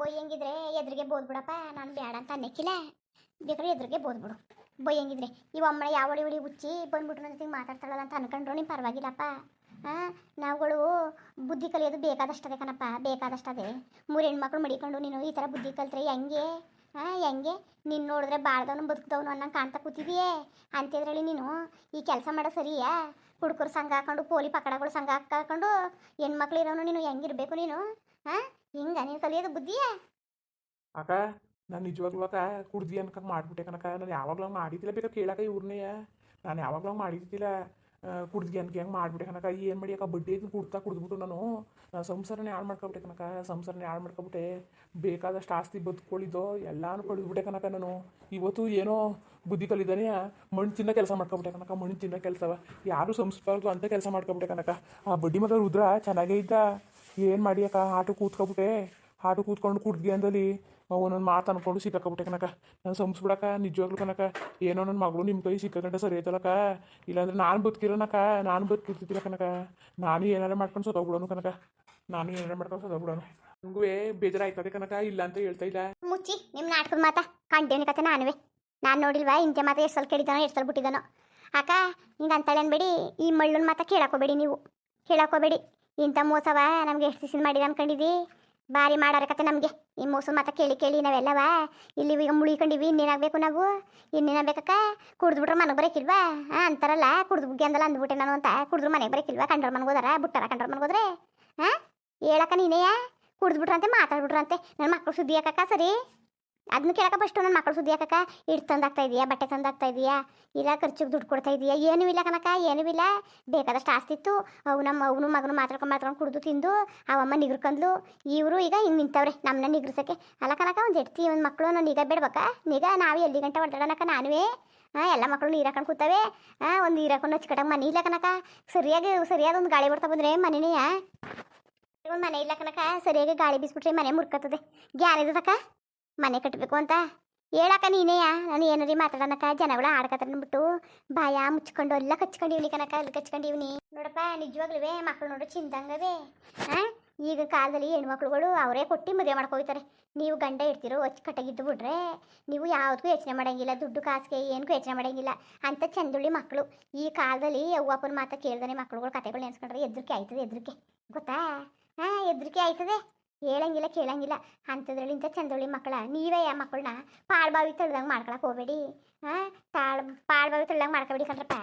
ಬೊಯ್ಯಂಗಿದ್ರೆ ಎದುರಿಗೆ ಬೋದ್ಬಿಡಪ್ಪ ನಾನು ಬೇಡ ಅಂತ ಅನ್ನಕ್ಕಿಲ್ಲ ಬೇಕಾದ್ರೆ ಎದುರಿಗೆ ಬೋದ್ಬಿಡು ಬೊಯ್ಯಂಗಿದ್ರೆ ಇವ ಅಮ್ಮ ಯಾವ ಒಳಿ ಒಳಿ ಉಚ್ಚಿ ಬಂದ್ಬಿಟ್ರು ನನ್ನ ಜೊತೆಗೆ ಮಾತಾಡ್ತಾಳಲ್ಲ ಅಂತ ಅನ್ಕೊಂಡ್ರು, ನೀನು ಪರವಾಗಿಲ್ಲಪ್ಪ. ಹಾಂ ನಾವುಗಳು ಬುದ್ಧಿ ಕಲಿಯೋದು ಬೇಕಾದಷ್ಟದೆ ಕಣಪ್ಪ ಬೇಕಾದಷ್ಟದೆ ಮೂರು ಹೆಣ್ಮಕ್ಳು ಮಡಿಕೊಂಡು ನೀನು ಈ ಥರ ಬುದ್ಧಿ ಕಲ್ತ್ರೆ ಹೆಂಗೆ? ಹಾಂ ಹೆಂಗೆ? ನೀನು ನೋಡಿದ್ರೆ ಬಾಳ್ದವನು ಬದುಕ್ದವನು ಅನ್ನಂಗೆ ಕಾಣ್ತಾ ಕೂತಿದೀಯೇ? ಅಂತಿದ್ರಲ್ಲಿ ನೀನು ಈ ಕೆಲಸ ಮಾಡೋ ಸರಿಯಾ? ಹುಡುಗರು ಸಂಘ ಹಾಕೊಂಡು, ಪೋಲಿ ಪಕಡಗಳು ಸಂಘ ಹಾಕೊಂಡು, ಹೆಣ್ಮಕ್ಳು ಇರೋನು ನೀನು ಹೆಂಗಿರ್ಬೇಕು ನೀನು? ಹಾಂ ಹಿಂಗ ಕಲಿಯೋದು ಬುದ್ಧಿಯೇ? ಅಕ್ಕ ನಾನು ನಿಜವಾಗ್ಲೂ ಅಕ್ಕ ಕುಡ್ದಿ ಅನ್ಕಂಗೆ ಮಾಡ್ಬಿಟ್ಟೆ ಕನಕ ನಾನು ಯಾವಾಗಲೂ ಮಾಡಿದ್ದಿಲ್ಲ ಬೇಕಾದ್ರೆ ಕೇಳಕ್ಕ ಇವ್ರನ್ನೇ ನಾನು ಯಾವಾಗಲೂ ಮಾಡಿದ್ದಿಲ್ಲ. ಕುಡ್ದಿ ಅನ್ಕೆ ಹೆಂಗೆ ಮಾಡ್ಬಿಟ್ಟೆ ಕನಕ ಏನು ಮಾಡಿ ಅಕ್ಕ ಬಡ್ಡಿ ಐತಿ ಕುಡ್ತಾ ಕುಡ್ದ್ಬಿಟ್ಟು ನಾನು ಸಂಸಾರನೇ ಹಾಳು ಮಾಡ್ಕೊಬಿಟ್ಟೆ ಕನಕ ಸಂಸಾರನೇ ಹಾಳು ಮಾಡ್ಕೊಬಿಟ್ಟೆ. ಬೇಕಾದಷ್ಟು ಆಸ್ತಿ ಬದುಕೊಳ್ಳಿದ್ದೋ ಎಲ್ಲಾನು ಕಳೆದ್ಬಿಟ್ಟೆ ಕನಕ ನಾನು. ಇವತ್ತು ಏನೋ ಬುದ್ಧಿ ಕಲಿದಾನೆ. ಮಣ್ಣು ತಿನ್ನೋ ಕೆಲಸ ಮಾಡ್ಕೊಬಿಟ್ಟೆ ಕನಕ ಮಣ್ಣು ತಿನ್ನೋ ಕೆಲಸವ. ಯಾರು ಸಂಸ್ಬಾರ್ದು ಅಂತ ಕೆಲಸ ಮಾಡ್ಕೊಬಿಟ್ಟೆ ಕನಕ ಆ ಬಡ್ಡಿ ಮಗ ರುದ್ರ ಚೆನ್ನಾಗೇ ಇದ್ದ. ಏನು ಮಾಡಿ ಅಕ್ಕ? ಆಟೋ ಕೂತ್ಕೊಬಿಟ್ಟೆ. ಆಟೋ ಕೂತ್ಕೊಂಡು ಕುಡ್ದಿ ಅಂದಲ್ಲಿ ಒಂದೊಂದು ಮಾತು ಅನ್ಕೊಂಡು ಸಿಕ್ಕಾಕೊಬಿಟ್ಟೆ ಕನಕ ನಾನು ಸಂಸ್ಬಿಡಕ ನಿಜವಾಗ್ಲೂ ಕನಕ ಏನೋ ನನ್ನ ಮಗಳು ನಿಮ್ಮ ಕೈ ಸಿಕ್ಕಂಡ ಸರಿ ಐತಲಕ ಇಲ್ಲಾಂದ್ರೆ ನಾನು ಬದುಕಿರೋನಕ ನಾನು ಬದುಕಿರ್ತಿದ್ದಿಲ್ಲ ಕನಕ ನಾನು ಏನಾರ ಮಾಡ್ಕೊಂಡು ಸತ್ತೋಗ್ಬಿಡೋನು ಕನಕ ನಾನು ಏನಾರ ಮಾಡ್ಕೊಂಡು ಸತ್ತೋಗ್ಬಿಡೋನು. ನನಗೂ ಬೇಜಾರಾಯ್ತದೆ ಕನಕ ಇಲ್ಲ ಅಂತ ಹೇಳ್ತಾ ಇಲ್ಲ. ಮುಚ್ಚಿ ನಿಮ್ಮ ನಾಟಕದ ಮಾತ. ಕಂಡೇನಿ ಕತೆ ನಾನುವೆ. ನಾನು ನೋಡಿಲ್ವಾ? ಇಂಥ ಮಾತ ಎಷ್ಟು ಸಲ ಕೇಳಿದಾನೋ ಎಷ್ಟು ಸಲ ಬಿಟ್ಟಿದ್ದಾನೋ. ಅಕ್ಕ, ಹಿಂಗೆ ಅಂತಾಳೆ ಅನ್ಬೇಡಿ. ಈ ಮಳ್ಳನ ಮಾತ ಕೇಳಾಕೋಬೇಡಿ ನೀವು. ಕೇಳಕೋಬೇಡಿ. ಇಂಥ ಮೋಸವ ನಮ್ಗೆ ಎಷ್ಟು ದಿವಸ ಮಾಡಿದ ಅನ್ಕೊಂಡಿದ್ವಿ? ಭಾರಿ ಮಾಡಾರ ಕತೆ ನಮಗೆ. ಈ ಮೋಸ ಮಾತ್ರ ಕೇಳಿ ಕೇಳಿ ನಾವೆಲ್ಲವ ಇಲ್ಲಿ ಈಗ ಮುಳಿಕೊಂಡಿವಿ ಇನ್ನೇನಾಗಬೇಕು ನಾವು? ಇನ್ನೇನಾಗಬೇಕಕ್ಕ ಕುಡಿದ್ಬಿಟ್ರೆ ಮನೆಗೆ ಬರೋಕಿಲ್ವಾ? ಹಾಂ ಅಂತಾರಲ್ಲ, ಕುಡ್ದು ಅಂದಲ್ಲ ಅಂದ್ಬಿಟ್ಟೆ ನಾನು ಅಂತ. ಕುಡಿದ್ರು ಮನೆಗೆ ಬರೋಕಿಲ್ವಾ ಕಂಡ್ರ ಮನೆಗೆ ಹೋದಾರ? ಬಿಟ್ಟಾರ ಕಂಡ್ರ ಮನೆಗೆ ಹೋದ್ರೆ? ಹಾಂ ಹೇಳಕ್ಕ ನೀನೇಯ? ಕುಡಿದ್ಬಿಟ್ರಂತೆ ಮಾತಾಡ್ಬಿಟ್ರಂತೆ. ನನ್ನ ಮಕ್ಕಳು ಸುದ್ದಿ ಹಾಕಕ್ಕ ಸರಿ? ಅದನ್ನ ಕೇಳಕ ಫಸ್ಟ್ ನನ್ನ ಮಕ್ಕಳು ಸುದ್ದಿ ಯಾಕಕ್ಕ ಇಟ್ಟು ತಂದಾಗ್ತಾ ಇದೀಯಾ, ಬಟ್ಟೆ ತಂದಾಗ್ತಾ ಇದೆಯಾ, ಇಲ್ಲ ಖರ್ಚಿಗೆ ದುಡ್ಡು ಕೊಡ್ತಾ ಇದೀಯಾ, ಏನೂ ಇಲ್ಲ ಕನಕ ಏನೂ ಇಲ್ಲ, ಬೇಕಾದಷ್ಟು ಆಸ್ತಿತ್ತು ಅವು ನಮ್ಮ, ಅವನು ಮಗನು ಮಾತಾಡ್ಕೊಂಡು ಮಾತಾಡ್ಕೊಂಡು ಕುಡಿದು ತಿಂದು ಅವಮ್ಮ ನಿಗ್ರಕಂದ್ಲು, ಇವರು ಈಗ ಹಿಂಗೆ ನಿಂತವ್ರೆ ನಮ್ಮನ್ನ ನಿಗ್ರಸಕ್ಕೆ. ಅಲ್ಲ ಕನಕ ಒಂದು ಎಡ್ತಿ ಒಂದು ಮಕ್ಕಳು ನಾನು ನಿಗ ಬಿಡ್ಬೇಕ ನಿಗ ನಾವು ಎಲ್ಲಿ ಗಂಟೆ ಹೊಡೆದಾಡನಕ ನಾನುವೇ ಹಾಂ ಎಲ್ಲ ಮಕ್ಕಳು ನೀರು ಹಾಕೊಂಡು ಕೂತವೆ ಹಾಂ ಒಂದು ನೀರು ಹಾಕೊಂಡು ಹಚ್ಕಟಾಗ ಮನೆ ಇಲ್ಲ ಕನಕ ಸರಿಯಾಗಿ ಸರಿಯಾದ ಒಂದು ಗಾಳಿ ಬರ್ತಾ ಬಂದ್ರೆ ಮನೆನೆಯ ಒಂದು ಮನೆ ಇಲ್ಲ ಕನಕ ಸರಿಯಾಗಿ ಗಾಳಿ ಬೀಸ್ಬಿಟ್ರೆ ಮನೆ ಮುರ್ಕತ್ತದೆ ಜ್ಞಾನ ಇದ್ದದಕ್ಕ ಮನೆ ಕಟ್ಟಬೇಕು ಅಂತ ಹೇಳಕ್ಕ ನೀನೇಯ ನಾನು ಏನಾರಿ ಮಾತಾಡೋಣಕ್ಕ? ಜನಗಳ ಆಡ್ಕತ್ತಾರ ಅಂದ್ಬಿಟ್ಟು ಬಾಯ ಮುಚ್ಕೊಂಡು ಎಲ್ಲ ಕಚ್ಕೊಂಡಿವ್ನಿ ಕನಕ ಅಲ್ಲಿ ಕಚ್ಕೊಂಡಿವ್ನಿ. ನೋಡಪ್ಪ ನಿಜವಾಗ್ಲೂ ಮಕ್ಳು ನೋಡು ಚಿಂದಂಗವೇ. ಹಾಂ ಈಗ ಕಾಲದಲ್ಲಿ ಹೆಣ್ಮಕ್ಳುಗಳು ಅವರೇ ಕೊಟ್ಟು ಮದುವೆ ಮಾಡ್ಕೊಯ್ತಾರೆ. ನೀವು ಗಂಡ ಇಡ್ತಿರೋ ಕಟ್ಟಾಗಿದ್ದು ಬಿಡ್ರೆ ನೀವು ಯಾವುದಕ್ಕೂ ಯೋಚನೆ ಮಾಡಂಗಿಲ್ಲ, ದುಡ್ಡು ಕಾಸಿಗೆ ಏನಕ್ಕೂ ಯೋಚನೆ ಮಾಡಂಗಿಲ್ಲ. ಅಂತ ಚಂದುಳ್ಳಿ ಮಕ್ಕಳು ಈ ಕಾಲದಲ್ಲಿ ಅವ್ವಪ್ಪನ ಮಾತಾ ಕೇಳ್ದಾನೆ ಮಕ್ಳುಗಳು ಕತೆಗಳು ನೆನ್ಸ್ಕೊಂಡ್ರೆ ಎದ್ರಿಕೆ ಆಯ್ತದೆ, ಎದ್ರಿಕೆ. ಗೊತ್ತಾ? ಹಾಂ ಎದ್ರಿಕೆ ಆಯ್ತದೆ. ಹೇಳಂಗಿಲ್ಲ ಕೇಳಂಗಿಲ್ಲ. ಅಂಥದ್ರಲ್ಲಿ ಇಂಥ ಚಂದೊಳ್ಳಿ ಮಕ್ಕಳ ನೀವೇ ಆ ಮಕ್ಕಳನ್ನ ಪಾಳ್ಬಾವಿ ತಳ್ದಂಗೆ ಮಾಡ್ಕೊಳಕ್ ಹೋಗ್ಬೇಡಿ. ಹಾಂ ತಾಳ್ ಪಾಳ್ಬಾವಿ ತಳ್ದಂಗೆ ಮಾಡ್ಕೊಬೇಡಿ ಕಣ್ರಪ್ಪ.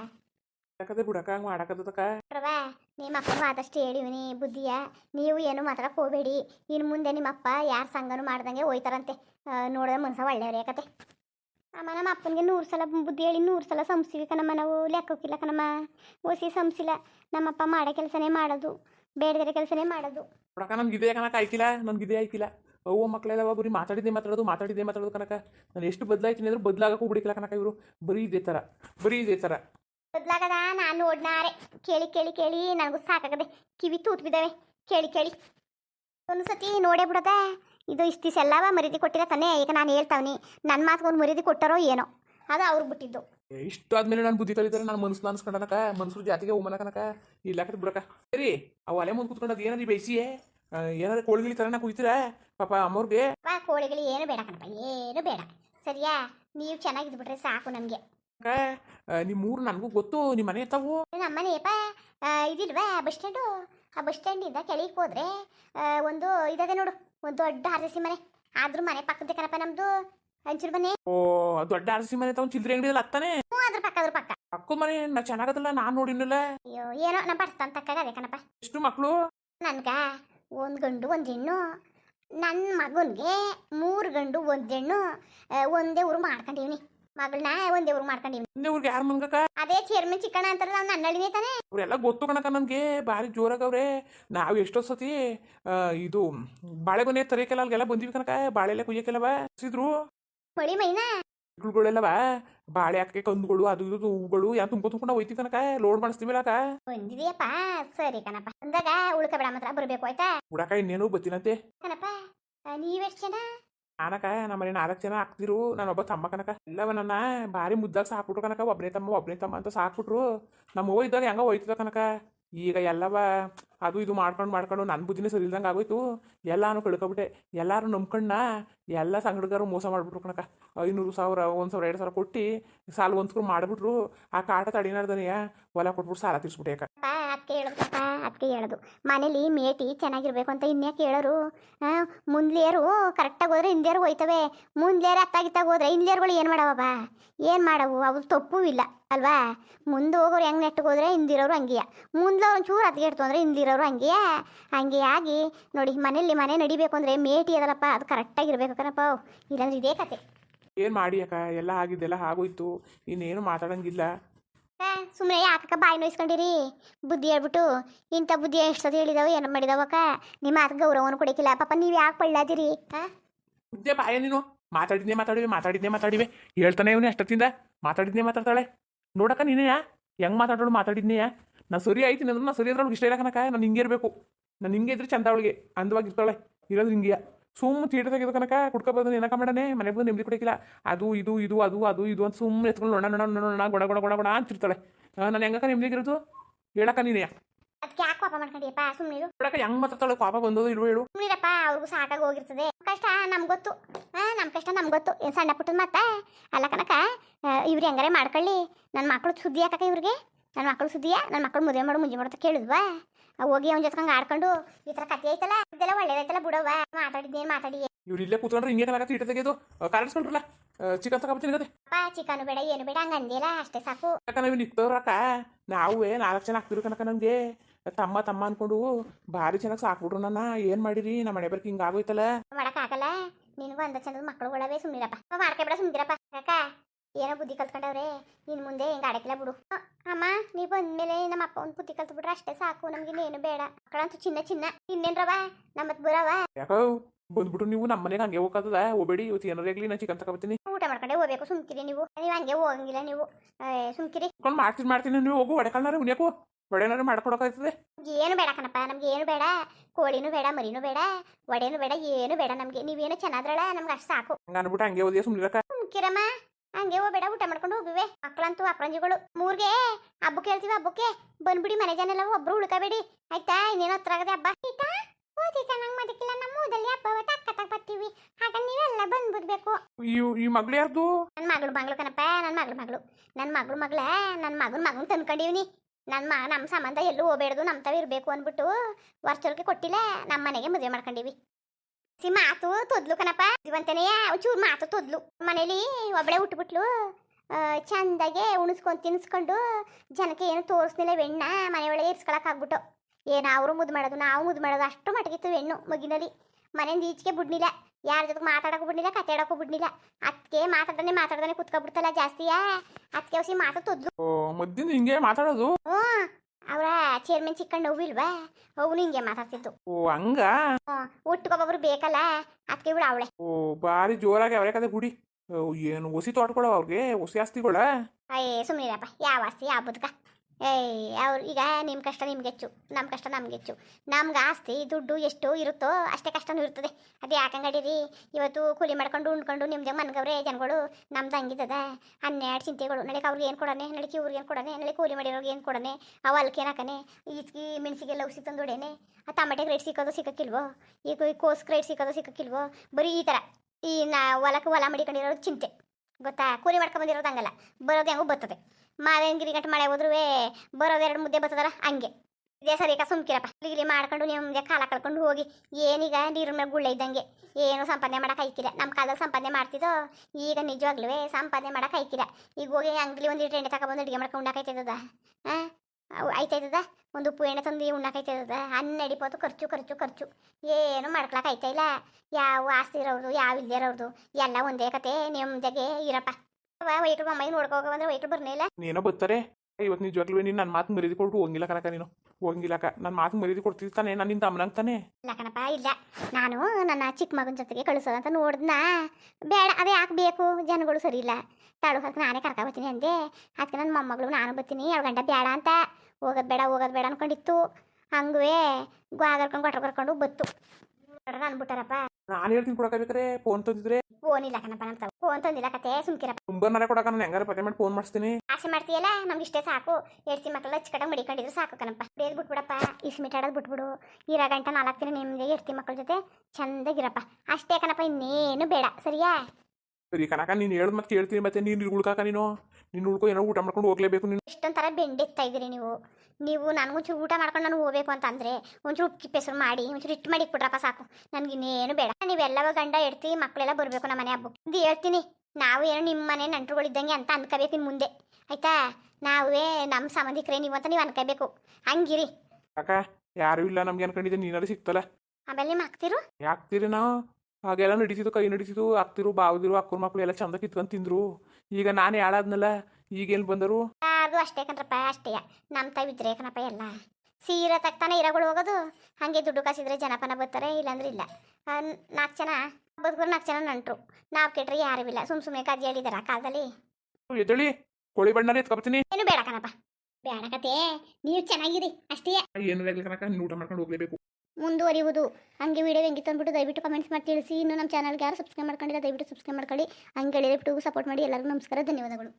ಯಾಕಂದ್ರೆ ಬಿಡಕ್ಕ ಹಂಗೆ ಮಾಡಕತ್ತದಕ್ಕ? ಪ್ರವಾ ನಿಮ್ಮ ಅಪ್ಪನ ಆದಷ್ಟು ಹೇಳಿವಿನಿ ಬುದ್ಧಿಯ. ನೀವು ಏನು ಮಾತ್ರ ಹೋಗ್ಬೇಡಿ. ಇನ್ನು ಮುಂದೆ ನಿಮ್ಮಪ್ಪ ಯಾರು ಸಂಘನು ಮಾಡ್ದಂಗೆ ಹೋಯ್ತಾರಂತೆ. ನೋಡಿದ್ರೆ ಮನ್ಸ ಒಳ್ಳೆಯವ್ರು ಯಾಕತೆ. ಅಮ್ಮ ನಮ್ಮ ಅಪ್ಪನಿಗೆ ನೂರು ಸಲ ಬುದ್ಧಿ ಹೇಳಿ ನೂರು ಸಲ ಸಂಸಿವಿ ಕಣಮ್ಮ ನಾವು. ಲೆಕ್ಕಕ್ಕಿಲ್ಲ ಕಣಮ್ಮ. ಓಸಿ ಸಂಸಿಲ್ಲ ನಮ್ಮಪ್ಪ ಮಾಡೋ ಕೆಲಸನೇ ಮಾಡೋದು. ಬೇಡದಿರೋ ಕೆಲಸನೇ ಮಾಡೋದು. ನೋಡಕ್ಕ ನನ್ಗೆ ಇದೇ ಕನಕ ಆಯ್ತಿಲ್ಲ ನನ್ಗೆ ಇದೇ ಆಯ್ತಿಲ್ಲ. ಅವ್ವ ಮಕ್ಕಳೆಲ್ಲ ಬರೀ ಮಾತಾಡಿದ್ದೆ ಮಾತಾಡೋದು ಮಾತಾಡಿದ್ದೆ ಮಾತಾಡೋದು ಕನಕ ನಾನು ಎಷ್ಟು ಬದಲಾಯ್ತೀನಿ ಅಂದ್ರೆ ಬದಲಾಗಕ್ಕೂ ಹೋಗ್ಬಿಡಿಲ್ಲ ಕನಕ ಇವರು. ಬರೀ ಇದೇ ತರ ಬರೀ ಇದೇ ತರ. ಬದಲಾಗದ ನಾನು ನೋಡ್ನಾರೆ. ಕೇಳಿ ಕೇಳಿ ಕೇಳಿ ನನಗೂ ಸಾಕಾಗದೆ ಕಿವಿ ತೂತ್ ಬಿದ್ದಾವೆ ಕೇಳಿ ಕೇಳಿ. ಒಂದು ಸತಿ ನೋಡೇ ಬಿಡದ ಇದು ಇಷ್ಟು ದಿವಸ ಎಲ್ಲವ ಮರ್ಯಾದೆ ಕೊಟ್ಟಿರ ತಾನೇ ಈಗ ನಾನು ಹೇಳ್ತಾವನಿ ನನ್ನ ಮಾತ್ಗೊಂದು ಮರ್ಯಾದೆ ಕೊಟ್ಟಾರೋ ಏನೋ. ಅದು ಅವ್ರಿಗೆ ಬಿಟ್ಟಿದ್ದು. ಇಷ್ಟು ಆದ್ಮೇಲೆ ನಾನು ಬುದ್ಧಿ ಕಲಿತಾರೆ ನಾನು ಮನಸ್ಸು ಅನ್ಸ್ಕೊಂಡನಕ ಮನಸ್ಸು ಜಾತಿಗೆ ಹೋಮನ ಕನಕ ಇಲ್ಲ ಕತ್ ಬಿಡಕ ಸರಿ ಅವು ಅಲೆ ಮುಂದೆ ಕುತ್ಕೊಂಡದ್ ಏನಾರ ಏನಾರು ಬೇಯಿಸಿಯೇ? ಕೋಳಿಗಳಿ ಕೋಳಿಗಿಳಿ ಥರನ ಕುಯ್ತೀರಾ? ಪಾಪ ಅಮ್ಮವ್ರಿಗೆ? ಪಾ ಕೋಳಿಗಳು ಏನು ಬೇಡ ಕಣಪ್ಪ ಏನು ಬೇಡ. ಸರಿಯಾ? ನೀವು ಚೆನ್ನಾಗಿದ್ಬಿಟ್ರೆ ಸಾಕು ನಮಗೆ. ನಿಮ್ಮ ಊರು ನನಗೂ ಗೊತ್ತು ನಿಮ್ಮ ಮನೆ ಇರ್ತಾವು ಪಾ ಇದಿಲ್ವಾ ಬಸ್ ಸ್ಟ್ಯಾಂಡು? ಆ ಬಸ್ ಸ್ಟ್ಯಾಂಡಿಂದ ಕೆಳಗೆ ಹೋದ್ರೆ ಆ, ಒಂದು ಇದದೆ ನೋಡು ಒಂದು ದೊಡ್ಡ ಹರಸಿ ಮನೆ. ಆದ್ರೂ ಮನೆ ಪಕ್ಕದ ಕಣಪ್ಪ ನಮ್ದು. ಹಂಚೂರು ಮನೆ ಓ ದೊಡ್ಡ ಅರಸಿ ಮನೆ ತಾವು ಚಿಲ್ದ್ರೆ ಅಂಗಡಿ ಹತ್ತಾನೆ ಹ್ಞೂ ಅದ್ರ ಪಕ್ಕ ಅದ್ರ ಪಕ್ಕ. ಅಕ್ಕು ಮನೆ ನಾ ನಾನ್ ನಾನು ನೋಡಿನಲ್ಲ ಅಯ್ಯೋ ಏನೋ ನಮ್ಮ ತಕ್ಕಾಗ ಅದೇ ಕಣಪ್ಪ. ಎಷ್ಟು ಮಕ್ಕಳು ನನ್ಗ ಒಂದ್ ಗಂಡು ಒಂದ್ ಹೆಣ್ಣು. ನನ್ನ ಮಗನಿಗೆ ಮೂರು ಗಂಡು ಒಂದು ಹೆಣ್ಣು. ಆ, ಒಂದೇ ಊರು ಮಾಡ್ಕೊಂಡಿವ್ನಿ. ಮಗಳನ್ನ ಒಂದೇ ಊರು ಮಾಡ್ಕೊಂಡಿವ್ನಿ. ಹಿಂದೆ ಊರಿಗೆ ಯಾರು ಮಂಗಕ ಅದೇ ಚೇರ್ಮನ್ ಚಿಕ್ಕಣ್ಣ ಅಂತಾರಲ್ಲ ಅವ್ನ ನನ್ನಳ್ಳಿನೇ ತಾನೆ. ಇವರೆಲ್ಲ ಗೊತ್ತು ಕಣಕ ನನಗೆ ಬಾರಿ ಜೋರಾಗವ್ರೆ. ನಾವು ಎಷ್ಟೋ ಸತಿ ಆ, ಇದು ಬಾಳೆಗೊನೆ ತರಕೆಲ್ಲ ಅಲ್ಗೆಲ್ಲ ಬಂದಿವಿ ಕಣಕ ಬಾಳೆಲ್ಲ ಕುಯ್ಯಕ್ಕೆಲ್ಲವ ಸಿದ್ರು. ಮಳಿ ಮೈನಾ? ಗಿಡಗಳೆಲ್ಲವ? ಬಾಳೆ ಹಾಕಕ್ಕೆ ಕಂದುಗಳು ಅದು ಇದು ಹೂಗಳು ಯಾ ತುಂಬ ತುಂಬ್ಕೊಂಡು ಹೋಯ್ತಿ ಕನಕ ಲೋಡ್ ಮಾಡಿಸ್ತೀವಿಲ್ಲಕ ಬಂದಿದೆಯಪ್ಪ ಸರಿ ಕಣಪ್ಪ. ಅಂದಾಗ ಉಳ್ಕ ಬೇಡ ಮಾತ್ರ ಬರಬೇಕು ಆಯ್ತಾ? ಹುಡಕ ಇನ್ನೇನು ಬತ್ತಿನಂತೆ ಕಣಪ್ಪ ನೀವೆಷ್ಟು ಜನ? ನಾನಕ ನಮ್ಮನೆ ನಾಲ್ಕು ಜನ ಹಾಕ್ತಿರು ನಾನು ಒಬ್ಬ ತಮ್ಮ ಕನಕ ಎಲ್ಲವ ನನ್ನ ಭಾರಿ ಮುದ್ದಾಗ ಸಾಕ್ಬಿಟ್ರು ಕನಕ ಒಬ್ಬನೇ ತಮ್ಮ ಒಬ್ಬನೇ ತಮ್ಮ ಅಂತ ಸಾಕ್ಬಿಟ್ರು. ನಮ್ಮ ಇದ್ದಾಗ ಹೆಂಗ ಹೋಯ್ತದ ಕನಕ ಈಗ ಎಲ್ಲವ ಅದು ಇದು ಮಾಡ್ಕೊಂಡು ಮಾಡ್ಕೊಂಡು ನನ್ನ ಬುದ್ಧಿನೇ ಸರಿ ಇಲ್ದಂಗೆ ಆಗೋಯ್ತು. ಎಲ್ಲಾನು ಕಳ್ಕೊಬಿಟ್ಟೆ. ಎಲ್ಲಾರು ನಂಬ್ಕಣ್ಣ. ಎಲ್ಲ ಸಂಗಡಗಾರು ಮೋಸ ಮಾಡಿಬಿಟ್ರು ಕಣಕ ಐನೂರು ಸಾವಿರ, ಒಂದು ಸಾವಿರ, ಎರಡು ಸಾವಿರ ಕೊಟ್ಟು ಸಾಲ ಒಂದ್ಸ್ಕೊಂಡು ಮಾಡಿಬಿಟ್ರು. ಆ ಕಾಟ ತಡಿನಾರ್ದನೆಯ ಹೊಲ ಕೊಟ್ಬಿಟ್ಟು ಸಾಲ ತೀರ್ಸ್ಬಿಟ್ಟೆ ಯಾಕೆ? ಅದಕ್ಕೆ ಹೇಳೋದಪ್ಪ ಅದಕ್ಕೆ ಹೇಳೋದು ಮನೇಲಿ ಮೇಟಿ ಚೆನ್ನಾಗಿರ್ಬೇಕು ಅಂತ ಇನ್ಯಾಕೆ ಹೇಳೋರು ಮುಂದ್ಲಿಯರು ಕರೆಕ್ಟಾಗಿ ಹೋದ್ರೆ ಹಿಂದಿಯರು ಹೋಯ್ತವೆ. ಮುಂದ್ಲಿಯರು ಅತ್ತಾಗಿತ್ತಾಗ ಹೋದ್ರೆ ಹಿಂದಿಯರುಗಳು ಏನು ಮಾಡವಪ್ಪ? ಏನು ಮಾಡವು? ಅವು ತಪ್ಪೂ ಇಲ್ಲ ಅಲ್ವಾ? ಮುಂದೆ ಹೋಗೋರು ಹೆಂಗೆ ನೆಟ್ಟಗೋದ್ರೆ ಹೋದ್ರೆ ಹಿಂದಿರೋರು ಹಂಗೆಯ ಮುಂದ್ಲವ್ರು ಒಂಚೂರು ಅತ್ಗೆಡ್ತು ಅಂದರೆ ಹಿಂದಿರೋರು ಹಂಗೆಯಾ ಹಂಗೆ ಆಗಿ ನೋಡಿ ಮನೇಲಿ ಮನೆ ನಡಿಬೇಕು ಅಂದರೆ ಮೇಟಿ ಅದಲ್ಲಪ್ಪ ಅದು ಕರೆಕ್ಟಾಗಿ ಇರಬೇಕು ಕಣಪ್ಪ. ಇಲ್ಲಾಂದ್ರೆ ಇದೇ ಕತೆ. ಏನು ಮಾಡಿ ಅಕ್ಕ? ಎಲ್ಲ ಆಗಿದ್ದೆಲ್ಲ ಆಗೋಯ್ತು. ಇನ್ನೇನು ಮಾತಾಡಂಗಿಲ್ಲ. ಸುಮ್ಮನೆ ಯಾಕಕ್ಕ ಬಾಯಿ ನೋಯಿಸ್ಕೊಂಡಿರಿ? ಬುದ್ಧಿ ಹೇಳ್ಬಿಟ್ಟು ಇಂಥ ಬುದ್ಧಿ ಎಷ್ಟು ಸತಿ ಹೇಳಿದಾವೆ ಏನು ಮಾಡಿದಾವಕ್ಕ ನಿಮ್ಮ ಮಾತು ಗೌರವನು ಕೊಡಕ್ಕಿಲ್ಲ ಪಾಪ ನೀವು ಯಾಕೆ ಪಳ್ಳಾದಿರಿ ಹಾಂ? ಬುದ್ಧಿ ಬಾಯ ನೀನು. ಮಾತಾಡಿದ್ನೇ ಮಾತಾಡಿವೆ ಮಾತಾಡಿದ್ನೇ ಮಾತಾಡಿವೆ. ಹೇಳ್ತಾನೆ ಇವನು ಅಷ್ಟೊತ್ತಿಂದ. ಮಾತಾಡಿದ್ನೇ ಮಾತಾಡ್ತಾಳೆ. ನೋಡಕ್ಕ ನೀನೇ ಹೆಂಗ್ ಮಾತಾಡೋಳು ಮಾತಾಡಿದ್ನೇಯ? ನಾ ಸರಿ ಆಯ್ತೀನಿ ಅಂದ್ರೆ ನಾ ಸರಿ ಅದ್ರೊಳಗೆ ಇಷ್ಟ ಇಲ್ಲ ಕನಕ ನಾನು ಹಿಂಗೆ ಇರಬೇಕು. ನಾನು ಹಿಂಗೆ ಇದ್ರೆ ಚಂದ ಅವಳಿಗೆ ಅಂದವಾಗಿರ್ತಾಳೆ ಇರೋದು ಹಿಂಗೆಯ? ಸುಮ್ಮ ತೀಟ ತೆಗೆದು ಕನಕ ಕುಡ್ಕೊಬಾರ್ದು ಏನಕ್ಕ ಮಾಡನೆ ಮನೆಗೆ ಬಂದು ನೆಮ್ಮದಿ ಕೊಡಕ್ಕಿಲ್ಲ ಅದು, ಇದು ಇದು, ಅದು ಅದು, ಇದು ಅಂತ ಸುಮ್ಮನೆ ಎತ್ಕೊಂಡು ನೋಡೋಣ ನೋಡೋಣ ನೋಡೋಣ ನೋಡ ಗೊಡ ಗೊಡ ಗೊಡ ಗೊಡ ಅಂತಿರ್ತಾಳೆ ನಾನು ಹೆಂಗಕ್ಕ ನೆಮ್ಮದಿಗಿರೋದು ಹೇಳಕ್ಕ ನೀನೇ ಅದಕ್ಕೆ ಯಾಕೆ ಕೋಪ ಮಾಡ್ಕೊಂಡಿಯಪ್ಪ? ಸುಮ್ಮನೆ ನೋಡಕ್ಕ ಹೆಂಗ್ ಮಾತಾಡ್ತಾಳೆ ಪಾಪ ಬಂದದು ಇಲ್ವೋ ಹೇಳು. ಸುಮ್ಮನಿರಪ್ಪ ಅವ್ರಿಗೂ ಸಾಕಾಗಿ ಹೋಗಿರ್ತದೆ. ಕಷ್ಟ ನಮ್ ಗೊತ್ತು. ನಮ್ ನಮ್ಮ ಕಷ್ಟ ನಮ್ಗೊತ್ತು ಏನು ಸಣ್ಣ ಪುಟ್ಟದ ಮತ್ತ ಅಲ್ಲ ಕನಕ ಇವ್ರು ಹೆಂಗಾರೆ ಮಾಡ್ಕೊಳ್ಳಿ. ನನ್ನ ಮಕ್ಳು ಸುದ್ದಿ ಯಾಕಕ್ಕ ಇವ್ರಿಗೆ? ನನ್ನ ಮಕ್ಳು ಸುದ್ದಿಯ? ನನ್ನ ಮಕ್ಳು ಮದುವೆ ಮಾಡು ಮುಂಜಿ ಅಂತ ಕೇಳಿದ್ವಾ? ಹೋಗಿ ಅವ್ನ ಜೊತೆ ಆಡ್ಕೊಂಡು ಈ ತರ ಕತೆ ಐತಲ್ಲ ಇದೆಲ್ಲ ಒಳ್ಳೇದೈತಲ್ಲ ಬಿಡವ್ವ. ಮಾತಾಡಿದ್ದೇನು ಮಾತಾಡಿ? ಇವ್ರು ಇಲ್ಲೇ ಕೂತ್ಕೊಂಡ್ರೆ ಹಿಂಗೆ ಕನಕ ಇಟ್ಟು ತೆಗೆದು? ಕಾಣಿಸ್ಕೊಂಡ್ರಲ್ಲ ಚಿಕನ್ ತಗೊಬತ್ತೀನಿ ಗದೆ ಅಪ್ಪ ಚಿಕನ್ ಬೇಡ ಏನು ಬೇಡ ಹಂಗೆ ಅಂದಿಲ್ಲ ಅಷ್ಟೇ ಸಾಕು. ಯಾಕಂದ್ರೆ ನಾವು ನಾವೇ ನಾಲ್ಕು ಜನ ಆಗ್ತಿರು ಕನಕ ನಮಗೆ. ತಮ್ಮ ತಮ್ಮ ಅನ್ಕೊಂಡು ಭಾರಿ ಚೆನ್ನಾಗಿ ಸಾಕ್ಬಿಟ್ರು ನನ್ನ. ಏನು ಮಾಡಿರಿ? ನಮ್ಮ ಮನೆ ಬರ್ಕ ಹಿಂಗೆ ಆಗೋಯ್ತಲ್ಲ. ಮಾಡಕ್ಕಾಗಲ್ಲ ನಿನಗೂ ಅಂದ ಚಂದದ ಮಕ್ಕಳುಗಳವೇ ಸುಮ್ಮನಿರಪ್ಪ ಮಾಡ್ಕೊಬೇಡ ಸುಮ್ಮನಿರಪ್ಪ ಅಕ್ಕ ಏನೋ ಬುದ್ಧಿ ಕಲ್ತ್ಕೊಂಡವ್ರೆ. ನಿನ್ ಮುಂದೆ ಹಿಂಗೆ ಆಡಕ್ಕಿಲ್ಲ ಬಿಡು. ಅಮ್ಮ ನೀ ಬಂದ್ಮೇಲೆ ನಮ್ಮ ಅಪ್ಪ ಒಂದು ಬುದ್ಧಿ ಕಲ್ತು ಬಿಟ್ರೆ ಅಷ್ಟೇ ಸಾಕು. ನಮ್ಗೆ ಏನು ಬೇಡ. ಮಕ್ಕಳಂತೂ ಚಿನ್ನ ಚಿನ್ನ. ಇನ್ನೇನ್ರವ ನಮ್ಮತ್ ಬರವ ಯಾಕೋ ಬಂದ್ಬಿಟ್ಟು ನೀವು ನಮ್ಮ ಮನೆಗೆ ಹಂಗೆ ಹೋಗ್ತದ ಹೋಗ್ಬೇಡಿ ಇವತ್ತು ಏನಾರ ಆಗ್ಲಿ ನಾನು ಚಿಕನ್ ತಗೊಬತ್ತೀನಿ ಊಟ ಮಾಡ್ಕೊಂಡೆ ಹೋಗ್ಬೇಕು. ಸುಮ್ಕಿರಿ ನೀವು. ನೀವು ಹಂಗೆ ಹೋಗಂಗಿಲ್ಲ ನೀವು. ಸುಮ್ಕಿರಿ. ಮಾಡ್ತೀನಿ ಮಾಡ್ತೀನಿ. ನೀವು ಹೋಗು ಒಡೆಕಲ್ನಾರ ಉಣ್ಯಾಕು ಒಡೆನಾರ ಮಾಡ್ಕೊಡೋಕಾಯ್ತದೆ ಏನು ಬೇಡ ಕಣಪ್ಪ ನಮ್ಗೆ ಏನು ಬೇಡ. ಕೋಳಿನೂ ಬೇಡ ಮರಿನೂ ಬೇಡ ಒಡೆನು ಬೇಡ ಏನು ಬೇಡ ನಮ್ಗೆ. ನೀವೇನು ಚೆನ್ನಾದ್ರಳ ನಮ್ಗೆ ಅಷ್ಟು ಸಾಕು. ಹಂಗೆ ಅನ್ಬಿಟ್ಟು ಹಂಗೆ ಓದಿಯ ಸುಮ್ಮನಿರಕ್ಕ ಕಿರಮ್ಮ ಹಂಗೆ ಹೋಗ್ಬೇಡ ಊಟ ಮಾಡ್ಕೊಂಡು ಹೋಗುವೆ. ಮಕ್ಕಳಂತೂ ಅಪ್ರಂಜಿಗಳು. ಮೂರ್ಗೆ ಹಬ್ಬಕ್ಕೆ ಹೇಳ್ತೀವಿ ಹಬ್ಬಕ್ಕೆ? ಬಂದ್ಬಿಡಿ ಮನೆ ಜನ ಎಲ್ಲ ಒಬ್ರು ಹುಡ್ಕಬೇಡಿ. ಆಯ್ತಾ? ಇನ್ನೇನು ಹತ್ರ ಆಗದೆ ಹಬ್ಬ? ಆಯ್ತಾ ನಂಗೆ ಮದಕ್ಕಿಲ್ಲ ನಮ್ಮ ಹಬ್ಬ ಬರ್ತೀವಿ. ಹಾಗ ನೀವೆಲ್ಲ ಬಂದ್ಬಿಡ್ಬೇಕು. ಈ ಈ ಮಗಳು ಯಾರ್ದು? ನನ್ನ ಮಗಳು ಮಗಳು ಕಣಪ್ಪ ನನ್ನ ಮಗಳು ಮಗಳು. ನನ್ನ ಮಗಳು ಮಗಳ ನನ್ನ ಮಗನ ಮಗನ ತಂದ್ಕೊಂಡಿವ್ನಿ. ನನ್ನ ಮ ನಮ್ಮ ಸಂಬಂಧ ಎಲ್ಲೂ ಹೋಗ್ಬೇಡ್ದು ನಮ್ಮ ತಾವ ಇರಬೇಕು ಅಂದ್ಬಿಟ್ಟು ವರ್ಷಕ್ಕೆ ಕೊಟ್ಟಿಲ್ಲ ನಮ್ಮ ಮನೆಗೆ ಮದುವೆ ಮಾಡ್ಕೊಂಡಿವಿ. ಸಿ, ಮಾತು ತೊದ್ಲು ಕಣಪ್ಪ. ಇವಂತನೇ ಚೂರು ಮಾತು ತೊದ್ಲು. ಮನೇಲಿ ಒಬ್ಬಳೆ ಹುಟ್ಟುಬಿಟ್ಲು ಚಂದಾಗೆ ಉಣಿಸ್ಕೊಂಡು ತಿನ್ಸ್ಕೊಂಡು ಜನಕ್ಕೆ ಏನು ತೋರಿಸ್ನಿಲ್ಲ ಹೆಣ್ಣ ಮನೆಯೊಳಗೆ ಇರ್ಸ್ಕೊಳಕ್ಕಾಗ್ಬಿಟ್ಟು ಏನು ಅವರು ಮುದ್ದು ಮಾಡೋದು, ನಾವು ಮುದ್ದು ಮಾಡೋದು, ಅಷ್ಟು ಮಟಗಿತ್ತು ಹೆಣ್ಣು ಮಗಿನಲ್ಲಿ ಮನೆಯಿಂದ ಈಚೆಗೆ ಬಿಡ್ನಿಲ್ಲ. ಯಾರ ಜೊತೆ ಮಾತಾಡಕ್ಕೂ ಬಿಡ್ನಿಲ್ಲ ಕತೆ ಆಡೋಕ್ಕೂ ಬಿಡ್ನಿಲ್ಲ. ಅದಕ್ಕೆ ಮಾತಾಡ್ದಾನೆ ಮಾತಾಡ್ದಾನೆ ಕುತ್ಕೊಬಿಡ್ತಲ್ಲ ಜಾಸ್ತಿಯಾ ಅದಕ್ಕೆ ಅವಸಿ ಮಾತಾಡ್ತದ್ಲು ಮದ್ದಿನ ಹಿಂಗೆ ಮಾತಾಡೋದು? ಹ್ಞೂ ಅವರ ಚೇರ್ಮನ್ ಚಿಕ್ಕಣ್ಣ ನೋವಿಲ್ವಾ ಅವನು ಹಿಂಗೆ ಮಾತಾಡ್ತಿತ್ತು ಓ ಹಂಗ? ಒಟ್ಟುಕೊಬ್ಬರು ಬೇಕಲ್ಲ? ಅದಕ್ಕೆ ಬಿಡ ಅವಳೆ. ಓ ಬಾರಿ ಜೋರಾಗಿ ಅವರೇ ಕದೆ ಗುಡಿ. ಓ, ಏನು ಒಸಿ ತೋಡ್ಕೊಡೋ ಅವ್ರಿಗೆ? ಒಸಿ ಆಸ್ತಿಗಳ? ಅಯ್ಯ ಸುಮ್ಮನಿರಪ್ಪ ಯಾವ ಆಸ್ತಿ? ಯಾವ ಬದುಕ. ಏಯ್, ಅವ್ರು, ಈಗ ನಿಮ್ಮ ಕಷ್ಟ ನಿಮ್ಗೆ ಹೆಚ್ಚು ನಮ್ಮ ಕಷ್ಟ ನಮ್ಗೆ ಹೆಚ್ಚು. ನಮ್ಗೆ ಆಸ್ತಿ, ದುಡ್ಡು ಎಷ್ಟು ಇರುತ್ತೋ ಅಷ್ಟೇ ಕಷ್ಟನೂ ಇರ್ತದೆ. ಅದು ಯಾಕಂಗಡೀರಿ ಇವತ್ತು ಕೂಲಿ ಮಾಡ್ಕೊಂಡು ಉಂಡ್ಕೊಂಡು ನಿಮ್ದೆ ಮನ್ಗವ್ರೆ ಜನಗಳು, ನಮ್ದು ಹಂಗಿದ್ದದ ಹನ್ನೆರಡು ಚಿಂತೆಗಳು. ನಡಿಕೆ ಅವ್ರಿಗೆ ಏನು ಕೊಡನೆ? ನಡಿಕೆ ಇವ್ರಿಗೆ ಏನು ಕೊಡೋಣ ನಡಿಕೆ ಕೂಲಿ ಮಾಡಿರೋರ್ಗೆ ಏನು ಕೊಡೋಣ ಅವ ಅಲ್ಲಿ ಹಾಕನೆ? ಈಚೆಗೆ ಮೆಣಸಿಗೆಲ್ಲ ಉಸಿ ತಂದು ಹೊಡೆನೆ ಆ ಟಮಾಟೆಗೆ ರೇಟ್ ಸಿಕ್ಕೋದು ಸಿಕ್ಕಕ್ಕಿಲ್ವೋ ಈಗ ಈ ಕೋಸ್ಗೆ ರೇಟ್ ಸಿಕ್ಕೋದು ಸಿಕ್ಕಕ್ಕಿಲ್ವೋ ಬರೀ ಈ ಥರ ಈ ನಾ ಹೊಲಕ್ಕೆ ಹೊಲ ಮಡಿಕೊಂಡಿರೋದು ಚಿಂತೆ. ಗೊತ್ತಾ? ಕೂಲಿ ಮಾಡ್ಕೊಂಬಂದಿರೋದು ಹಂಗಲ್ಲ. ಬರೋದು ಹೆಂಗೋ ಬರ್ತದೆ. ಮಾವೇನ್ ಗಟ್ ಮಳೆ ಹೋದ್ರು ಬರೋದು ಎರಡು ಮುದ್ದೆ ಬರ್ತದಲ್ಲ, ಹಂಗೆ. ಇದೇ ಸರಿ ಸುಮ್ಕಿರಪ್ಪ. ಡಿಗ್ರಿ ಮಾಡ್ಕೊಂಡು ನೀವು ಮುಂದೆ ಕಾಲ ಕಳ್ಕೊಂಡು ಹೋಗಿ. ಏನೀಗ ನೀರಿನ ಮೇಲೆ ಗುಳ್ಳೆ ಇದ್ದಂಗೆ. ಏನು ಸಂಪಾದನೆ ಮಾಡಕ್ಕೆ ಐಕಿಲ್ಲ ನಮ್ಮ ಕಾಲದಲ್ಲಿ ಸಂಪಾದನೆ ಮಾಡ್ತಿದ್ದೋ, ಈಗ ನಿಜವಾಗ್ಲೂ ಸಂಪಾದನೆ ಮಾಡಕ್ಕೆ ಐಕಿಲ್ಲ ಈಗ ಹೋಗಿ ಅಂಗಡಿ ಒಂದು ಲೀಟ್ರ್ ಎಣ್ಣೆ ತಗೊಬಂದು ಅಡುಗೆ ಮಾಡ್ಕೊಂಡು ಉಣ್ಣಾಕೈತದ ಹಾಂ? ಆಯ್ತೈತದ? ಒಂದು ಉಪ್ಪು ಎಣ್ಣೆ ತಂದು ಉಣ್ಣಾಕೈತದ ಹನ್ನೆರಡು ಇಪ್ಪತ್ತು ಖರ್ಚು ಖರ್ಚು ಖರ್ಚು. ಏನು ಮಾಡ್ಕೊಳಕ್ ಆಯ್ತಾ ಇಲ್ಲ? ಯಾವ ಆಸ್ತಿ ಇರೋರ್ದು, ಯಾವ ಇಲ್ದೇ ಎಲ್ಲ ಒಂದೇ ಕತೆ. ನೆಮ್ಮದಿಗೆ ಇರಪ್ಪ. ವೈಟ್ರು ಅಮ್ಮ ನೋಡ್ಕೋಗ ಬಂದ್ರೆ ವೈಕಲ್ ಬರ್ನೇ ಇಲ್ಲ. ನೀನೋ ಬರ್ತಾರೆ ಇವತ್ತು ನಿಜವಾಗ್ಲೂ ನೀನು ನನ್ನ ಮಾತು ಮರ್ಯಾದೆ ಕೊಟ್ಟು ಹೋಗಿಲ್ಲ ಕನಕ ನೀನು. ಹೋಗಿಲ್ಲಕ್ಕ ನನ್ನ ಮಾತು ಮರ್ಯಾದೆ ಕೊಡ್ತಿರ್ತಾನೆ ನಾನು ನಿನ್ನ ತಮ್ಮನಂಗೆ ತಾನೆ? ಇಲ್ಲ ಕಣಪ್ಪ ಇಲ್ಲ. ನಾನು ನನ್ನ ಚಿಕ್ಕ ಮಗನ ಜೊತೆಗೆ ಕಳಿಸೋದಂತ ನೋಡ್ದನ? ಬೇಡ ಅದೇ ಯಾಕೆ ಬೇಕು? ಜನಗಳು ಸರಿ ಇಲ್ಲ. ತಾಳು ಹಾಕಿ ನಾನೇ ಕರ್ಕ ಬರ್ತೀನಿ ಅಂದೆ. ಅದಕ್ಕೆ ನನ್ನ ಮೊಮ್ಮಗಳು ನಾನು ಬರ್ತೀನಿ ಎರಡು ಗಂಟೆ ಬೇಡ ಅಂತ. ಹೋಗೋದು ಬೇಡ ಹೋಗೋದು ಬೇಡ ಅನ್ಕೊಂಡಿತ್ತು. ಹಂಗುವೆ ಗ್ವಾಗರ್ಕೊಂಡು ಕೊಟ್ರ ಕರ್ಕೊಂಡು ಬತ್ತು ನಾನು ಅನ್ಬಿಟ್ಟಾರಪ್ಪ ನಾನು ಹೇಳ್ತೀನಿ ಕೊಡಕ್ಕಾಗ್ಬೇಕಾರೆ ಫೋನ್ ತಂದಿದ್ರೆ ಫೋನ್ ಇಲ್ಲ ಕಣಪ್ಪ ನಮ್ಮ ತಾವು ಫೋನ್ ತಂದಿಲ್ಲ ಕತೆ ಸುಮ್ಕಿರಪ್ಪ. ತುಂಬಾ ಕೊಡಕ ನಾನು ಹೆಂಗಾರ ಪತ್ತೆ ಮಾಡಿ ಫೋನ್ ಮಾಡಿಸ್ತೀನಿ. ಆಸೆ ಮಾಡ್ತೀಯಲ್ಲ ನಮ್ಗೆ ಇಷ್ಟೇ ಸಾಕು. ಎಡ್ಸಿ ಮಕ್ಕಳ ಅಚ್ಚುಕಟ್ಟಾಗಿ ಮಡಿಕೊಂಡಿದ್ರು ಸಾಕು ಕಣಪ್ಪ. ಬೇರೆ ಬಿಟ್ಬಿಡಪ್ಪ ಇಸ್ಮಿಟ್ ಆಡೋದು ಬಿಟ್ಬಿಡು. ಇರೋ ಗಂಟ ನಾಲ್ಕು ದಿನ ನಿಮ್ಮದೇ ಎಡ್ತಿ ಮಕ್ಕಳ ಜೊತೆ ಚಂದಾಗಿರಪ್ಪ ಅಷ್ಟೇ ಕಣಪ್ಪ ಇನ್ನೇನು ಬೇಡ ಸರಿಯಾ? ಸರಿ ಕನಕ ನೀನು ಹೇಳದ್ ಮತ್ತೆ ಕೇಳ್ತೀನಿ ಮತ್ತೆ ನೀನು ಉಳ್ಕಾಕ ನೀನು? ನೀನು ಉಳ್ಕೊ ಏನೋ ಊಟ ಮಾಡ್ಕೊಂಡು ಹೋಗ್ಲೇಬೇಕು ನೀನು. ಇಷ್ಟೊಂದು ಥರ ಬೆಂಡೆತ್ತಾ ಇದ್ದೀರಿ ನೀವು. ನೀವು ನನಗೊಂಚೂರು ಊಟ ಮಾಡ್ಕೊಂಡು ನಾನು ಹೋಗ್ಬೇಕು ಅಂತಂದ್ರೆ ಒಂಚೂರು ಉಪ್ಪು ಹೆಸರು ಮಾಡಿ ಒಂಚೂರು ಇಟ್ಟು ಮಾಡಿ ಕೊಡ್ರಪ್ಪ ಸಾಕು. ನನಗೆ ಇನ್ನೇನು ಬೇಡ. ನೀವೆಲ್ಲವ ಗಂಡ ಎಡ್ತಿ ಮಕ್ಕಳೆಲ್ಲ ಬರಬೇಕು ನಮ್ಮ ಮನೆ ಹಬ್ಬಕ್ಕೆ. ಇದು ಹೇಳ್ತೀನಿ ನಾವು ಏನೋ ನಿಮ್ಮ ಮನೆ ನಂಟರುಗಳಿದ್ದಂಗೆ ಅಂತ ಅನ್ಕೋಬೇಕು ಇನ್ನು ಮುಂದೆ. ಆಯ್ತಾ? ನಾವೇ ನಮ್ಮ ಸಂಬಂಧಿಕರೇ ನೀವು ಅಂತ ನೀವು ಅನ್ಕೋಬೇಕು. ಹಂಗಿರಿ. ಅಕ್ಕ ಯಾರು ಇಲ್ಲ ನಮ್ಗೆ ಅನ್ಕೊಂಡಿದ್ದೆ ನೀನಾರು ಸಿಕ್ತಲ್ಲ. ಆಮೇಲೆ ನಿಮ್ಮ ಹಾಕ್ತಿರು? ಯಾಕ್ತಿರಿ ನಾವು? ಹಾಗೆಲ್ಲ ನಡೀತಿದ್ದು ಕೈ ನಡೀತಿದ್ದು ಅತ್ತಿರು ಬಾವದಿರು ಅಕ್ಕರ ಮಕ್ಕಳು ಎಲ್ಲ ಚಂದ ಕಿತ್ಕೊಂಡು ತಿಂದ್ರು. ಈಗ ನಾನು ಹೇಳಾದ್ನಲ್ಲ ಈಗೇನು ಬಂದರು? ಅದು ಅಷ್ಟೇ ಕಣ್ರಪ್ಪ ಅಷ್ಟೇ. ನಮ್ಮ ತಾವಿದ್ರೆ ಕಣಪ್ಪ ಎಲ್ಲ. ಸೀರೆ ತಕ್ತಾನೆ ಇರಗಳು ಹೋಗೋದು. ಹಂಗೆ ದುಡ್ಡು ಕಾಸಿದ್ರೆ ಜನಪನ ಬರ್ತಾರೆ ಇಲ್ಲಾಂದ್ರೆ ಇಲ್ಲ. ನಾಲ್ಕು ಜನ ಬದುಕರು ನಾಲ್ಕು ಜನ ನಂಟ್ರು. ನಾವು ಕೆಟ್ರೆ ಯಾರೂ ಇಲ್ಲ. ಸುಮ್ ಸುಮ್ಮನೆ ಕದಿ ಹೇಳಿದಾರ ಕಾಲದಲ್ಲಿ. ಎದಳಿ ಕೋಳಿ ಬಣ್ಣ ಎತ್ಕೊಬತ್ತೀನಿ ಏನು ಬೇಡ ಕಣಪ್ಪ. ಬೇಡ ಕತೆ ನೀವು ಚೆನ್ನಾಗಿರಿ ಅಷ್ಟೇ. ಏನು ಕನಕ ನೀನು ಊಟ ಮಾಡ್ಕೊಂಡು ಹೋಗ್ಲೇಬೇಕು. ಮುಂದುವರಿಯುವುದು. ಹಂಗೆ ವಿಡಿಯೋ ಹೆಂಗಿತ್ತು ಅಂದ್ಬಿಟ್ಟು ದಯವಿಟ್ಟು ಕಮೆಂಟ್ಸ್ ಮಾಡಿ ತಿಳಿಸಿ. ಇನ್ನು ನಮ್ಮ ಚಾನಲ್ಗೆ ಯಾರು ಸಬ್ಸ್ಕ್ರೈಬ್ ಮಾಡ್ಕೊಂಡಿಲ್ಲ, ದಯವಿಟ್ಟು ಸಬ್ಸ್ಕ್ರೈಬ್ ಮಾಡ್ಕೊಳ್ಳಿ. ಹಂಗೆ ಹೇಳಿಬಿಟ್ಟು ಸಪೋರ್ಟ್ ಮಾಡಿ ಎಲ್ಲರಿಗೂ ನಮಸ್ಕಾರ, ಧನ್ಯವಾದಗಳು.